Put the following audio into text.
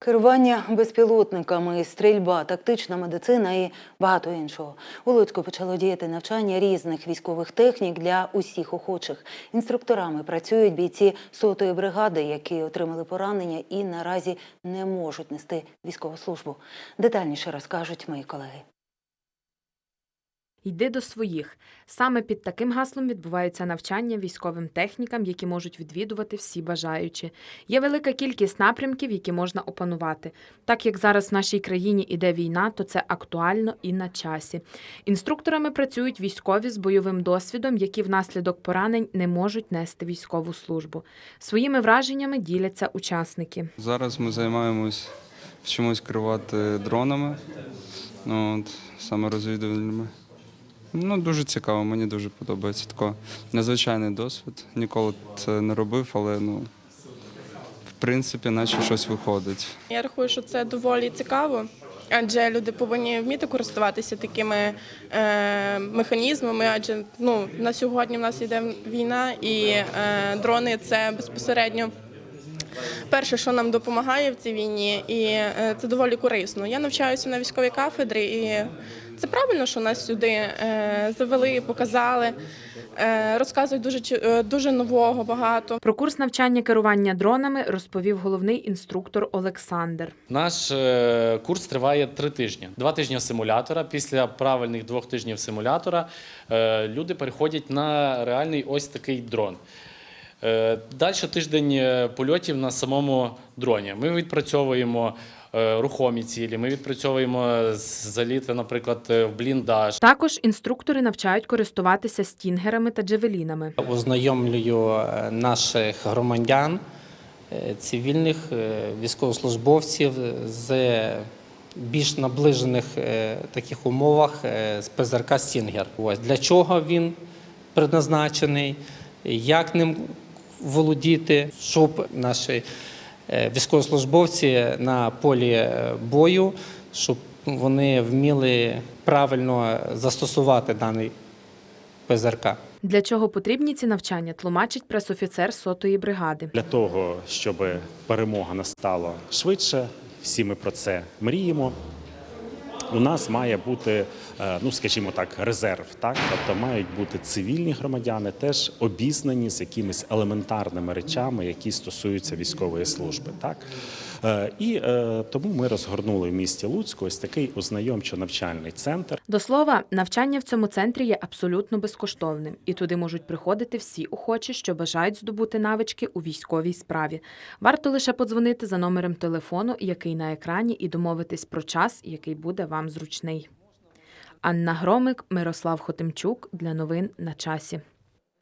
Керування безпілотниками, стрільба, тактична медицина і багато іншого. У Луцьку почало діяти навчання різних військових технік для усіх охочих. Інструкторами працюють бійці сотої бригади, які отримали поранення і наразі не можуть нести військову службу. Детальніше розкажуть мої колеги. Йди до своїх. Саме під таким гаслом відбуваються навчання військовим технікам, які можуть відвідувати всі бажаючі. Є велика кількість напрямків, які можна опанувати. Так як зараз в нашій країні іде війна, то це актуально і на часі. Інструкторами працюють військові з бойовим досвідом, які внаслідок поранень не можуть нести військову службу. Своїми враженнями діляться учасники. Зараз ми займаємось, вчимось керувати дронами, ну, от, саме розвідувальними. Ну, дуже цікаво, мені дуже подобається. Тако незвичайний досвід. Ніколи це не робив, але ну, в принципі, наче щось виходить. Я рахую, що це доволі цікаво, адже люди повинні вміти користуватися такими е, механізмами. Адже ну на сьогодні в нас йде війна, і е, дрони це безпосередньо. Перше, що нам допомагає в цій війні, і е, це доволі корисно. Я навчаюся на військовій кафедрі, і це правильно, що нас сюди е, завели, показали, е, розказують дуже дуже нового багато. Про курс навчання керування дронами розповів головний інструктор Олександр. Наш курс триває три тижні. Два тижні симулятора. Після правильних двох тижнів симулятора люди переходять на реальний ось такий дрон. Е, Далі тиждень е, польотів на самому дроні. Ми відпрацьовуємо е, рухомі цілі, ми відпрацьовуємо з- заліти, наприклад, в бліндаж. Також інструктори навчають користуватися стінгерами та джевелінами. Ознайомлюю наших громадян, цивільних військовослужбовців з більш наближених таких умовах з ПЗРК Стінгер. Ось для чого він предназначений, як ним володіти, щоб наші е, військовослужбовці на полі е, бою, щоб вони вміли правильно застосувати даний ПЗРК. Для чого потрібні ці навчання, тлумачить пресофіцер сотої бригади. Для того, щоб перемога настала швидше, всі ми про це мріємо. У нас має бути, е, ну скажімо так, резерв. Так, тобто мають бути цивільні громадяни, теж обізнані з якимись елементарними речами, які стосуються військової служби. Так і е, тому ми розгорнули в місті Луцьку ось такий ознайомчо-навчальний центр. До слова, навчання в цьому центрі є абсолютно безкоштовним, і туди можуть приходити всі охочі, що бажають здобути навички у військовій справі. Варто лише подзвонити за номером телефону, який на екрані, і домовитись про час, який буде вам зручний. Анна Громик, Мирослав Хотимчук для новин на часі.